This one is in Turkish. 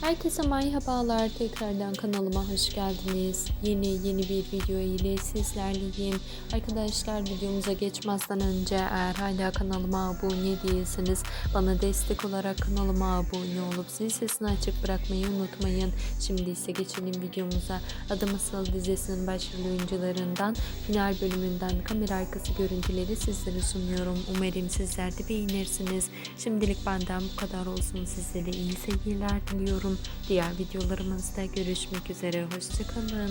Herkese merhabalar. Tekrardan kanalıma hoş geldiniz. Yeni yeni bir video ile sizlerleyim. Arkadaşlar videomuza geçmezden önce eğer hala kanalıma abone değilseniz bana destek olarak kanalıma abone olup zil sesini açık bırakmayı unutmayın. Şimdi ise geçelim videomuza. Adım Asıl dizisinin başrol oyuncularından final bölümünden kamera arkası görüntüleri sizlere sunuyorum. Umarım sizler de beğenirsiniz. Şimdilik benden bu kadar olsun. Sizlere iyi seyirler diliyorum. Diğer videolarımızda görüşmek üzere. Hoşçakalın.